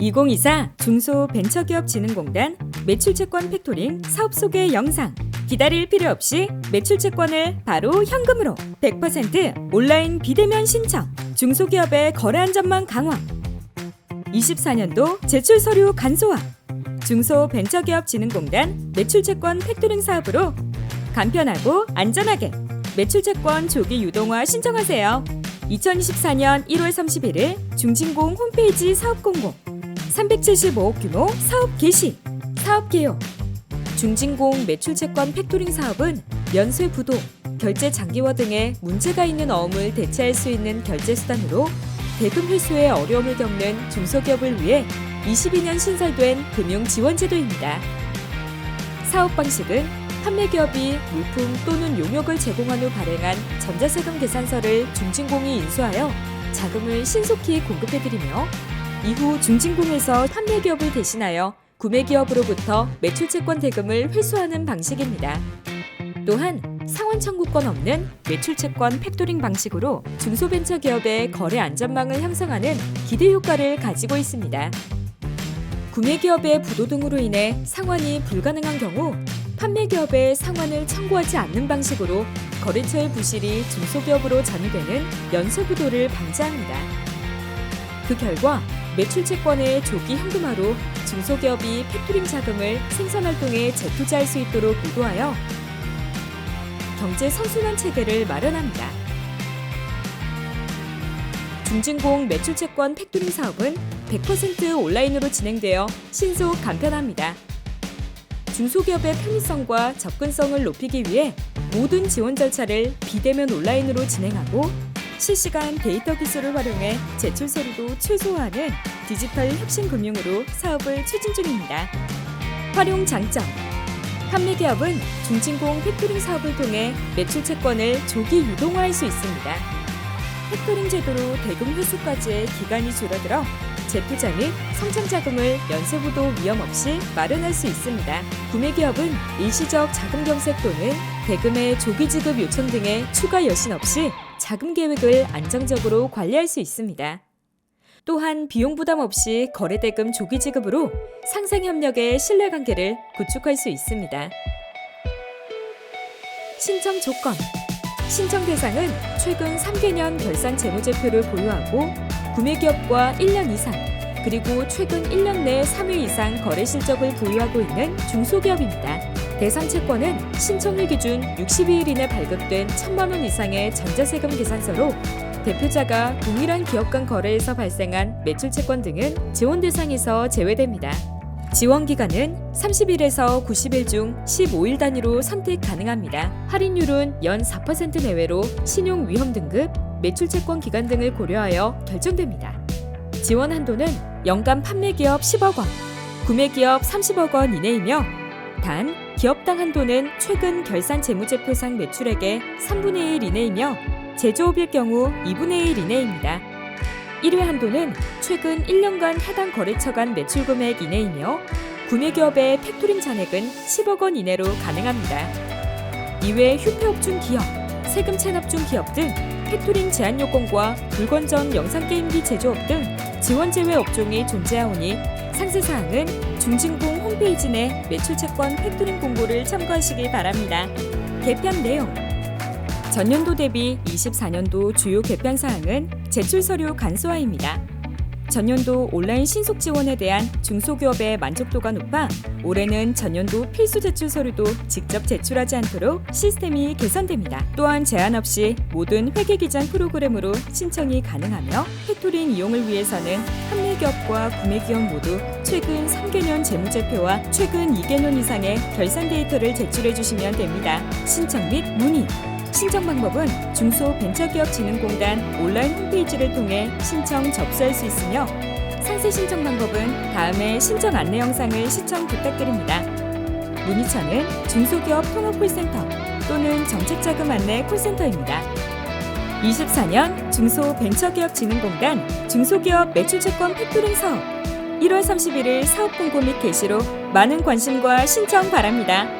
2024 중소벤처기업진흥공단 매출채권 팩토링 사업 소개 영상. 기다릴 필요 없이 매출채권을 바로 현금으로 100% 온라인 비대면 신청. 중소기업의 거래 안 전망 강화. 24년도 제출 서류 간소화. 중소벤처기업진흥공단 매출채권 팩토링 사업으로 간편하고 안전하게 매출채권 조기 유동화 신청하세요. 2024년 1월 31일 중진공 홈페이지 사업 공고 375억 규모 사업 개시 사업 개요 중진공 매출채권 팩토링 사업은 연쇄 부도, 결제 장기화 등의 문제가 있는 어음을 대체할 수 있는 결제 수단으로 대금 회수에 어려움을 겪는 중소기업을 위해 22년 신설된 금융 지원 제도입니다. 사업 방식은 판매 기업이 물품 또는 용역을 제공한 후 발행한 전자세금 계산서를 중진공이 인수하여 자금을 신속히 공급해드리며 이후 중진공에서 판매 기업을 대신하여 구매 기업으로부터 매출 채권 대금을 회수하는 방식입니다. 또한 상환 청구권 없는 매출 채권 팩토링 방식으로 중소벤처 기업의 거래 안전망을 형성하는 기대 효과를 가지고 있습니다. 구매 기업의 부도 등으로 인해 상환이 불가능한 경우 판매 기업의 상환을 청구하지 않는 방식으로 거래처의 부실이 중소기업으로 전이되는 연쇄 부도를 방지합니다. 그 결과 매출 채권의 조기 현금화로 중소기업이 팩토링 자금을 생산 활동에 재투자할 수 있도록 유도하여 경제 선순환 체계를 마련합니다. 중진공 매출 채권 팩토링 사업은 100% 온라인으로 진행되어 신속 간편합니다. 중소기업의 편의성과 접근성을 높이기 위해 모든 지원 절차를 비대면 온라인으로 진행하고 실시간 데이터 기술을 활용해 제출 서류도 최소화하는 디지털 혁신 금융으로 사업을 추진 중입니다. 활용 장점 판매 기업은 중진공 팩토링 사업을 통해 매출 채권을 조기 유동화할 수 있습니다. 팩토링 제도로 대금 회수까지의 기간이 줄어들어 재투자 및 성장 자금을 연쇄부도 위험 없이 마련할 수 있습니다. 구매 기업은 일시적 자금 경색 또는 대금의 조기 지급 요청 등의 추가 여신 없이 자금 계획을 안정적으로 관리할 수 있습니다. 또한 비용 부담 없이 거래 대금 조기 지급으로 상생 협력의 신뢰 관계를 구축할 수 있습니다. 신청 조건 신청 대상은 최근 3개년 결산 재무제표를 보유하고 구매 기업과 1년 이상 그리고 최근 1년 내 3회 이상 거래 실적을 보유하고 있는 중소기업입니다. 대상 채권은 신청일 기준 62일 이내 발급된 1천만 원 이상의 전자세금 계산서로 대표자가 동일한 기업 간 거래에서 발생한 매출 채권 등은 지원 대상에서 제외됩니다. 지원 기간은 30일에서 90일 중 15일 단위로 선택 가능합니다. 할인율은 연 4% 내외로 신용 위험 등급, 매출 채권 기간 등을 고려하여 결정됩니다. 지원 한도는 연간 판매 기업 10억 원, 구매 기업 30억 원 이내이며 단 기업당 한도는 최근 결산 재무제표상 매출액의 3분의 1 이내이며 제조업일 경우 2분의 1 이내입니다. 1회 한도는 최근 1년간 해당 거래처 간 매출 금액 이내이며 구매 기업의 팩토링 잔액은 10억 원 이내로 가능합니다. 이외 휴폐업 중 기업, 세금 체납 중 기업 등 팩토링 제한 요건과 불건전 영상 게임기 제조업 등 지원 제외 업종이 존재하오니 상세 사항은 중진공 홈페이지 내 매출 채권 팩토링 공고를 참고하시기 바랍니다. 개편 내용 전년도 대비 24년도 주요 개편 사항은 제출 서류 간소화입니다. 전년도 온라인 신속 지원에 대한 중소기업의 만족도가 높아 올해는 전년도 필수 제출 서류도 직접 제출하지 않도록 시스템이 개선됩니다. 또한 제한 없이 모든 회계 기장 프로그램으로 신청이 가능하며 팩토링 이용을 위해서는 판매 기업과 구매 기업 모두 최근 3개년 재무제표와 최근 2개년 이상의 결산 데이터를 제출해 주시면 됩니다. 신청 및 문의 신청 방법은 중소벤처기업진흥공단 온라인 홈페이지를 통해 신청 접수할 수 있으며 상세 신청 방법은 다음의 신청 안내 영상을 시청 부탁드립니다. 문의처는 중소기업 통합콜센터 또는 정책자금 안내 콜센터입니다. 24년 중소벤처기업진흥공단 중소기업 매출채권 팩토링 사업 1월 31일 사업 공고 및 게시로 많은 관심과 신청 바랍니다.